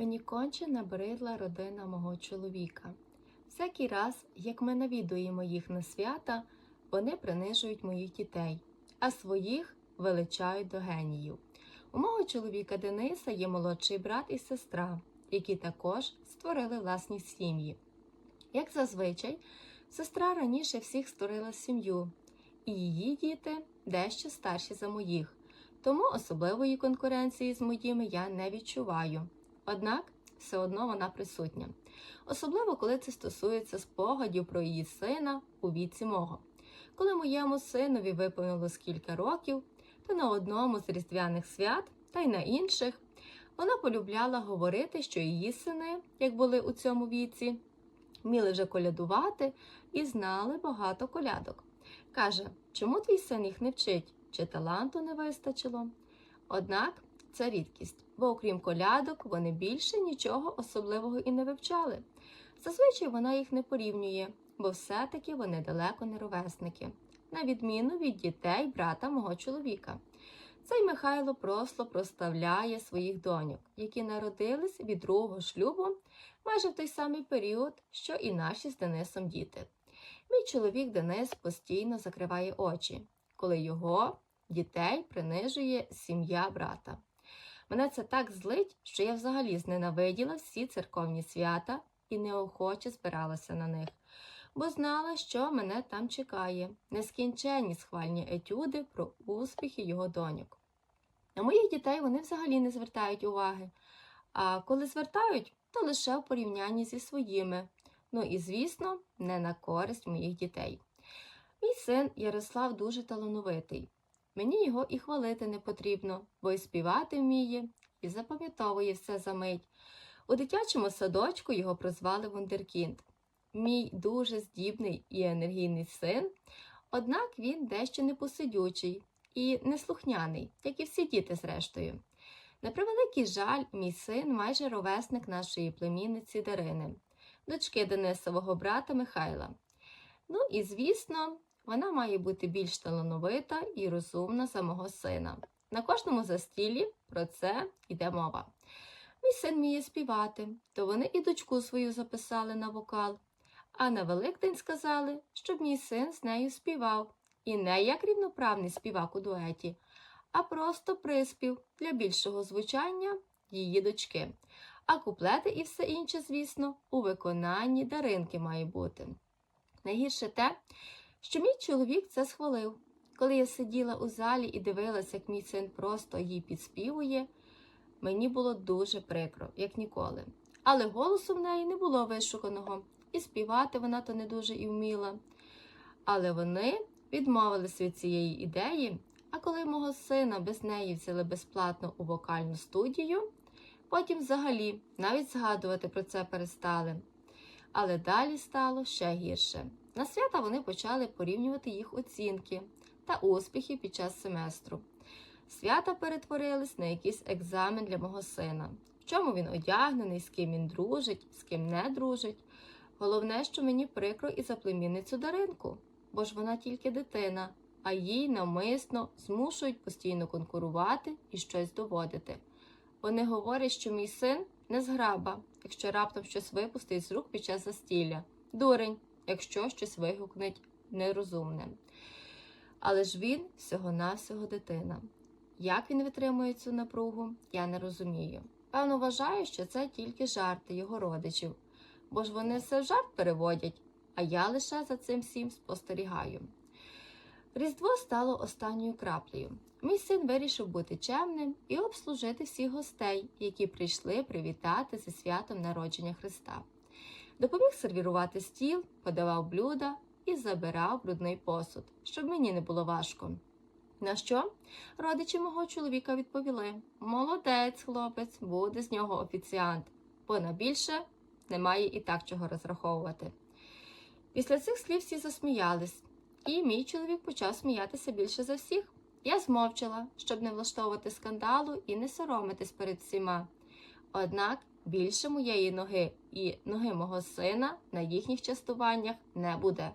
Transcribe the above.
Мені конче набридла родина мого чоловіка. Всякий раз, як ми навідуємо їх на свята, вони принижують моїх дітей, а своїх величають до геніїв. У мого чоловіка Дениса є молодший брат і сестра, які також створили власні сім'ї. Як зазвичай, сестра раніше всіх створила сім'ю, і її діти дещо старші за моїх, тому особливої конкуренції з моїми я не відчуваю. Однак все одно вона присутня, особливо коли це стосується спогадів про її сина у віці мого. Коли моєму синові виповнилось кілька років, то на одному з різдвяних свят та й на інших вона полюбляла говорити, що її сини, як були у цьому віці, вміли вже колядувати і знали багато колядок. Каже, чому твій син їх не вчить, чи таланту не вистачило? Однак це рідкість, бо окрім колядок, вони більше нічого особливого і не вивчали. Зазвичай вона їх не порівнює, бо все-таки вони далеко не ровесники, на відміну від дітей брата мого чоловіка. Цей Михайло просто проставляє своїх доньок, які народились від другого шлюбу майже в той самий період, що і наші з Денисом діти. Мій чоловік Денис постійно закриває очі, коли його дітей принижує сім'я брата. Мене це так злить, що я взагалі зненавиділа всі церковні свята і неохоче збиралася на них, бо знала, що мене там чекає нескінченні схвальні етюди про успіхи його доньок. На моїх дітей вони взагалі не звертають уваги, а коли звертають, то лише в порівнянні зі своїми. Ну і, звісно, не на користь моїх дітей. Мій син Ярослав дуже талановитий. Мені його і хвалити не потрібно, бо і співати вміє, і запам'ятовує все за мить. У дитячому садочку його прозвали Вундеркінд. Мій дуже здібний і енергійний син, однак він дещо непосидючий і неслухняний, як і всі діти, зрештою. На превеликий жаль, мій син майже ровесник нашої племінниці Дарини, дочки Денисового брата Михайла. Ну і звісно, вона має бути більш талановита і розумна за мого сина. На кожному застіллі про це йде мова. Мій син вміє співати, то вони і дочку свою записали на вокал. А на Великдень сказали, щоб мій син з нею співав, і не як рівноправний співак у дуеті, а просто приспів для більшого звучання її дочки. А куплети і все інше, звісно, у виконанні даринки має бути. Найгірше те, що мій чоловік це схвалив. Коли я сиділа у залі і дивилася, як мій син просто їй підспівує, мені було дуже прикро, як ніколи. Але голосу в неї не було вишуканого, і співати вона то не дуже і вміла. Але вони відмовились від цієї ідеї, а коли мого сина без неї взяли безплатно у вокальну студію, потім взагалі навіть згадувати про це перестали. Але далі стало ще гірше. На свята вони почали порівнювати їх оцінки та успіхи під час семестру. Свята перетворились на якийсь екзамен для мого сина, в чому він одягнений, з ким він дружить, з ким не дружить. Головне, що мені прикро і за племінницю Даринку, бо ж вона тільки дитина, а їй навмисно змушують постійно конкурувати і щось доводити. Вони говорять, що мій син не зграба, якщо раптом щось випустить з рук під час застілля, дурень, якщо щось вигукнеть нерозумне. Але ж він всього-навсього дитина. Як він витримує цю напругу, я не розумію. Певно, вважаю, що це тільки жарти його родичів, бо ж вони все в жарт переводять, а я лише за цим всім спостерігаю. Різдво стало останньою краплею. Мій син вирішив бути чемним і обслужити всіх гостей, які прийшли привітати зі святом народження Христа. Допоміг сервірувати стіл, подавав блюда і забирав брудний посуд, щоб мені не було важко. На що родичі мого чоловіка відповіли: молодець, хлопець, буде з нього офіціант, бо на більше немає і так чого розраховувати. Після цих слів всі засміялись, і мій чоловік почав сміятися більше за всіх. Я змовчала, щоб не влаштовувати скандалу і не соромитись перед всіма. Однак більше моєї ноги і ноги мого сина на їхніх частуваннях не буде.